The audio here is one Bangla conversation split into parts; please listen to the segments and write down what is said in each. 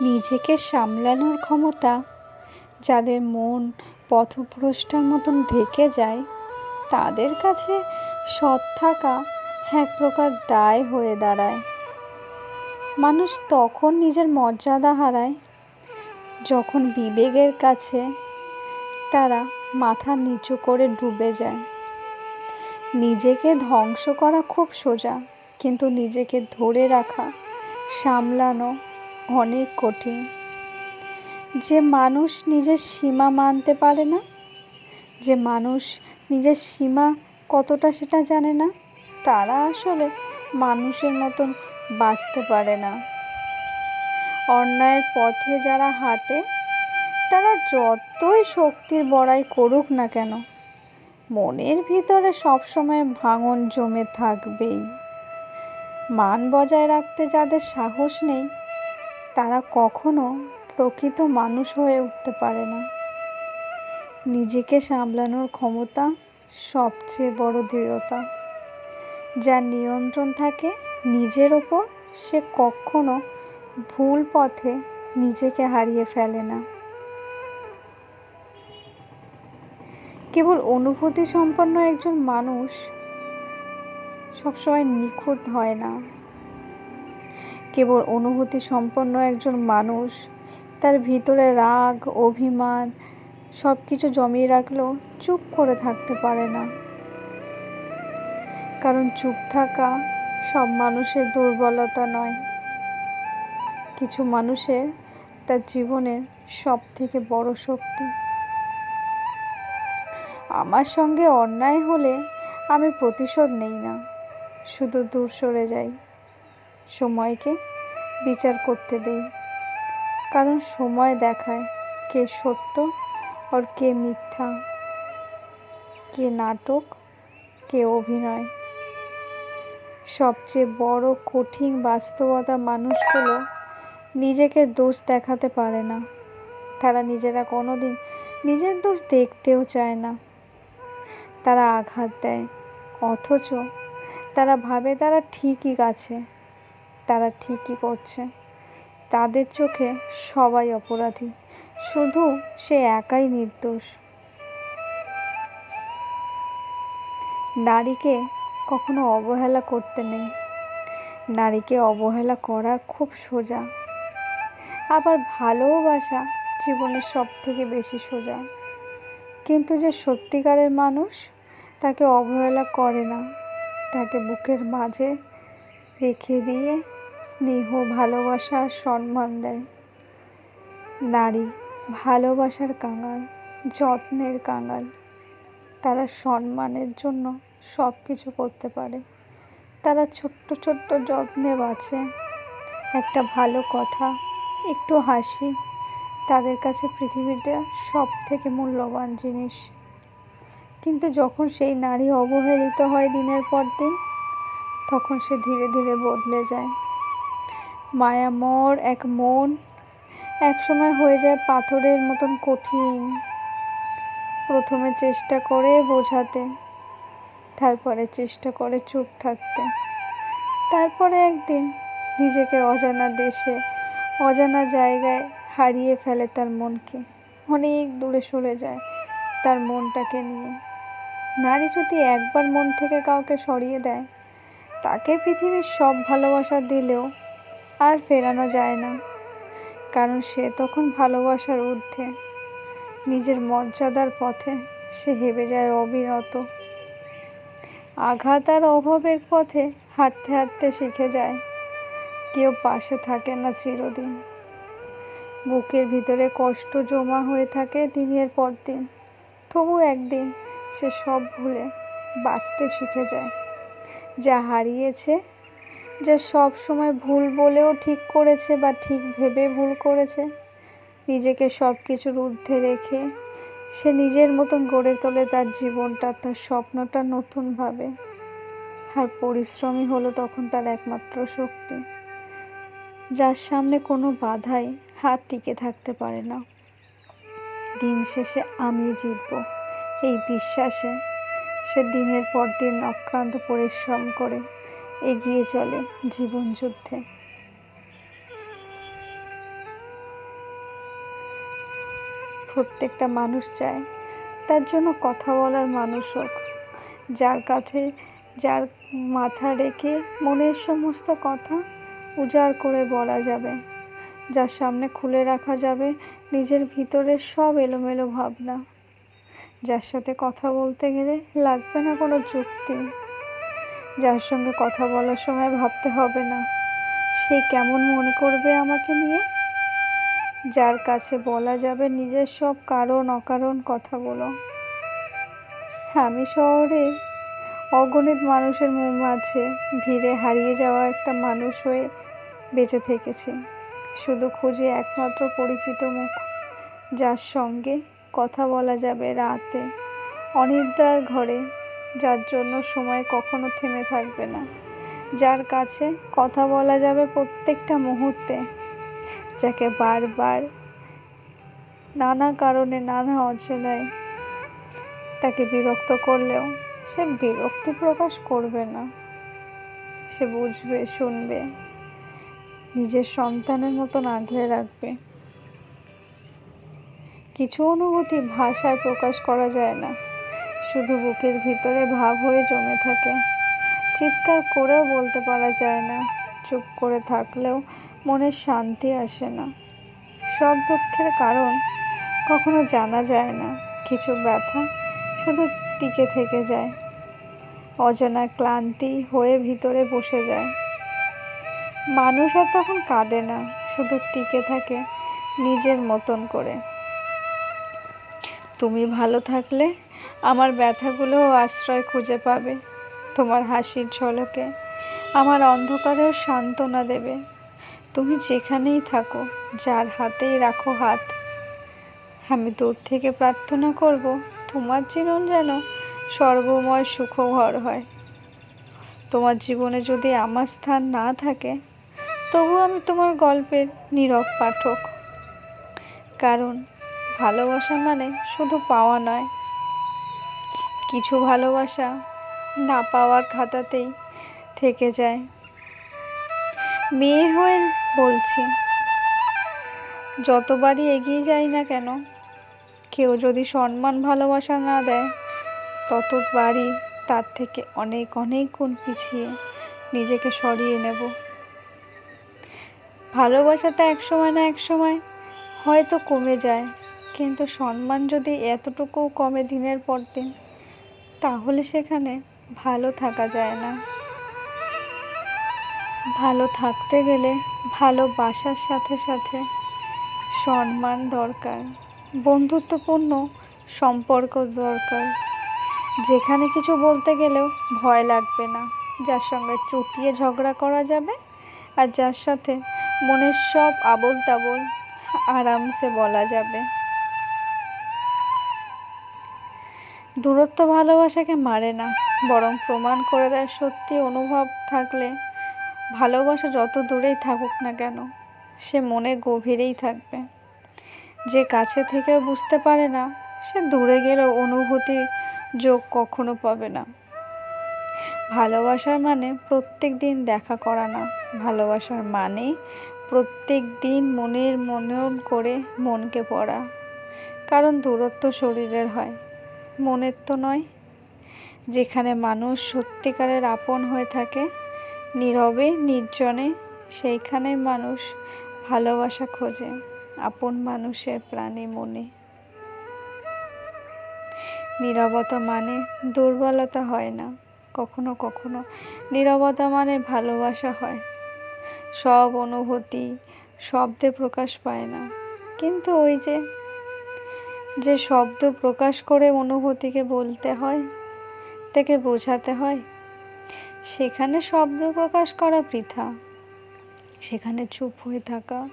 নিজেকে সামলানোর ক্ষমতা যাদের মন পথভ্রষ্টার মতন ঢেকে যায়, তাদের কাছে সৎ থাকা এক প্রকার দায় হয়ে দাঁড়ায়। মানুষ তখন নিজের মর্যাদা হারায়। যখন বিবেকের কাছে তারা মাথা নিচু করে ডুবে যায়। নিজেকে ধ্বংস করা খুব সোজা, কিন্তু নিজেকে ধরে রাখা, সামলানো অনেক কঠিন। যে মানুষ নিজের সীমা মানতে পারে না, যে মানুষ নিজের সীমা কতটা সেটা জানে না, তারা আসলে মানুষের মতন বাঁচতে পারে না। অন্যায়ের পথে যারা হাঁটে, তারা যতই শক্তির বড়াই করুক না কেন, মনের ভিতরে সবসময় ভাঙন জমে থাকবেই। মান বজায় রাখতে যাদের সাহস নেই তারা কখনো প্রকৃত মানুষ হয়ে উঠতে পারে না। নিজেকে সামলানোর ক্ষমতা সবচেয়ে বড় দৃঢ়তা। যার নিয়ন্ত্রণ থাকে নিজের ওপর, সে কখনো ভুল পথে নিজেকে হারিয়ে ফেলে না। কেবল অনুভূতি সম্পন্ন একজন মানুষ সবসময় নিখুঁত হয় না। কেবল অনুভূতি সম্পন্ন একজন মানুষ। তার ভিতরে রাগ, অভিমান সব কিছু জমিয়ে রাখলেও চুপ করে থাকতে পারে না। কারণ চুপ থাকা সব মানুষের দুর্বলতা নয়। কিছু মানুষের তার জীবনের সব থেকে বড় শক্তি। আমার সঙ্গে অন্যায় হলে আমি প্রতিশোধ নেই না, শুধু দূর সরে যাই। সময়কে বিচার করতে দেই। কারণ সময় দেখায় কে সত্য আর কে মিথ্যা, কে নাটক, কে অভিনয়। সবচেয়ে বড় কঠিন বাস্তবতা মানুষগুলো নিজেকে দোষ দেখাতে পারে না। তারা নিজেরা কোনো দিন নিজের দোষ দেখতেও চায় না। তারা আঘাত দেয়, অথচ তারা ভাবে তারা ঠিকই আছে। তারা ঠিকই করছে। তাদের চোখে সবাই অপরাধী, শুধু সে একাই নির্দোষ। নারীকে কখনো অবহেলা করতে নেই। নারীকে অবহেলা করা খুব সোজা। আবার ভালোবাসা জীবনের সব থেকে বেশি সোজা। কিন্তু যে সত্যিকারের মানুষ তাকে অবহেলা করে না, তাকে বুকের মাঝে রেখে দিয়ে স্নেহ, ভালোবাসা সম্মান দেয়। নারী, ভালোবাসার কাঙাল, যত্নের কাঙাল। তারা সম্মানের জন্য সব কিছু করতে পারে। তারা ছোট্ট ছোট্ট যত্নে বাঁচে। একটা ভালো কথা, একটু হাসি, তাদের কাছে পৃথিবীটা সব থেকে মূল্যবান জিনিস। কিন্তু যখন সেই নারী অবহেলিত হয় দিনের পর দিন, তখন সে ধীরে ধীরে বদলে যায়। মায়ামর এক মন একসময় হয়ে যায় পাথরের মতন কঠিন। প্রথমে চেষ্টা করে বোঝাতে, তারপরে চেষ্টা করে চুপ থাকতে। তারপরে একদিন নিজেকে অজানা দেশে, অজানা জায়গায় হারিয়ে ফেলে তার মনকে। অনেক দূরে সরে যায় তার মনটাকে নিয়ে। নারী যদি একবার মন থেকে কাউকে সরিয়ে দেয়, তাকে পৃথিবীর সব ভালোবাসা দিলেও আর ফেরানো যায় না, কারণ সে তখন ভালোবাসার ঊর্ধ্বে। নিজের মর্যাদার পথে সে হেবে যায় অবিরত। আঘাত আর অভাবের পথে হাঁটতে হাঁটতে শিখে যায়, কেউ পাশে থাকে না চিরদিন। বুকের ভিতরে কষ্ট জমা হয়ে থাকে দিনের পর দিন, তবু একদিন সে সব ভুলে বাঁচতে শিখে যায়। যা হারিয়েছে যে সব সময় ভুল বলেও ঠিক করেছে বা ঠিক ভেবে ভুল করেছে। নিজেকে সব কিছুর ঊর্ধ্বে রেখে সে নিজের মতন গড়ে তোলে তার জীবনটা, তার স্বপ্নটা নতুনভাবে। আর পরিশ্রমই হলো তখন তার একমাত্র শক্তি। যার সামনে কোনো বাধাই হাত টিকে থাকতে পারে না। দিন শেষে আমি জিতব এই বিশ্বাসে সে দিনের পর দিন অক্লান্ত পরিশ্রম করে এগিয়ে চলে জীবন যুদ্ধে। প্রত্যেকটা মানুষ চায় তার জন্য কথা বলার মানুষ হোক। যার কাছে যার মাথা রেখে মনের সমস্ত কথা উজাড় করে বলা যাবে। যার সামনে খুলে রাখা যাবে নিজের ভিতরের সব এলোমেলো ভাবনা। যার সাথে কথা বলতে গেলে লাগবে না কোনো যুক্তি। যার সঙ্গে কথা বলার সময় ভাবতে হবে না। সে কেমন মনে করবে আমাকে নিয়ে? যার কাছে বলা যাবে নিজের সব কারণ অকারণ কথাগুলো। হ্যাঁ আমি শহরে অগণিত মানুষের মাঝে ভিড়ে হারিয়ে যাওয়া একটা মানুষ হয়ে বেঁচে থেকেছি। শুধু খুঁজে একমাত্র পরিচিত মুখ, যার সঙ্গে কথা বলা যাবে রাতে, অনিদ্রার ঘরে যার জন্য সময় কখনো থেমে থাকবে না। যার কাছে কথা বলা যাবে প্রত্যেকটা মুহূর্তে, যাকে বারবার নানা কারণে, নানা অচলায় তাকে বিরক্ত করলেও সে বিরক্তি প্রকাশ করবে না। সে বুঝবে, শুনবে, নিজের সন্তানের মতন আগলে রাখবে। কিছু অনুভূতি ভাষায় প্রকাশ করা যায় না। শুধু বুকের ভিতরে ভাব হয়ে জমে থাকে। চিৎকার করেও বলতে পারা যায় না। চুপ করে থাকলেও মনের শান্তি আসে না। সব দুঃখের কারণ কখনো জানা যায় না। কিছু ব্যথা শুধু টিকে থেকে যায়। অজানা ক্লান্তি হয়ে ভিতরে বসে যায়। মানুষ আর তখন কাঁদে না। শুধু টিকে থাকে নিজের মতন করে। তুমি ভালো থাকলে আমার ব্যথাগুলোও আশ্রয় খুঁজে পাবে, তোমার হাসির ঝলকে। আমার অন্ধকারেও সান্ত্বনা দেবে। তুমি যেখানেই থাকো, যার হাতেই রাখো হাত। আমি দূর থেকে প্রার্থনা করব, তোমার জীবন যেন সর্বময় সুখভর হয়। তোমার জীবনে যদি আমার স্থান না থাকে তবু আমি তোমার গল্পের নীরব পাঠক। কারণ ভালোবাসা মানে শুধু পাওয়া নয়। কিছু ভালোবাসা না পাওয়ার খাতাতেই থেকে যায়। মেয়ে হয়ে বলছি, যতবারই এগিয়ে যাই না কেন, কেউ যদি সম্মান ভালোবাসা না দেয়, ততবারই তার থেকে অনেক অনেক গুণ পিছিয়ে নিজেকে সরিয়ে নেব। ভালোবাসাটা এক সময় না এক সময় হয়তো কমে যায় কিন্তু সম্মান যদি এতটুকু কমে দিনের পর দিন, তাহলে সেখানে ভালো থাকা যায় না। ভালো থাকতে গেলে ভালোবাসার সাথে সাথে সম্মান দরকার, বন্ধুত্বপূর্ণ সম্পর্ক দরকার। যেখানে কিছু বলতে গেলেও ভয় লাগবে না, যার সঙ্গে চুটিয়ে ঝগড়া করা যাবে আর যার সাথে মনের সব আবল তাবল আরামসে বলা যাবে। দূরত্ব ভালোবাসাকে মারে না, বরং প্রমাণ করে দেয় সত্যি অনুভব থাকলে। ভালোবাসা যত দূরেই থাকুক না কেন, সে মনে গভীরেই থাকবে। যে কাছে থেকে বুঝতে পারে না, সে দূরে গেলেও অনুভূতি যোগ কখনো পাবে না। ভালোবাসার মানে প্রত্যেক দিন দেখা করা না, ভালোবাসার মানে প্রত্যেক দিন মনের মনন করে মনকে পড়া। কারণ দূরত্ব শরীরের হয়। মনের তো নয়। যেখানে মানুষ সত্যিকারের আপন হয়ে থাকে, নীরবে, নির্জনে, সেইখানে মানুষ ভালোবাসা খোঁজে, আপন মানুষের প্রাণী মনে। নীরবতা মানে দুর্বলতা হয় না, কখনো কখনো নীরবতা মানে ভালোবাসা হয়। সব অনুভূতি, শব্দে প্রকাশ পায় না। কিন্তু ওই যে যে শব্দ প্রকাশ করে অনুভূতিকে বলতে হয় থেকে বোঝাতে হয়। সেখানে শব্দ প্রকাশ করা বৃথা সেখানে চুপ হয়ে থাকা।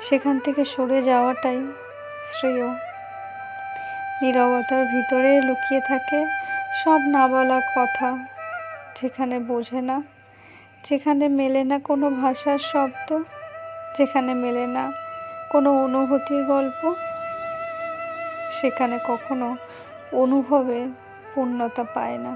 সেখান থেকে সরে যাওয়াটাই শ্রেয়। নীরবতার ভিতরে লুকিয়ে থাকে সব না বলা কথা, যেখানে বোঝে না, যেখানে মেলে না কোনো ভাষার শব্দ, যেখানে মেলে না কোনো অনুভূতির গল্প। সেখানে কখনো অনুভবে পূর্ণতা পায় না।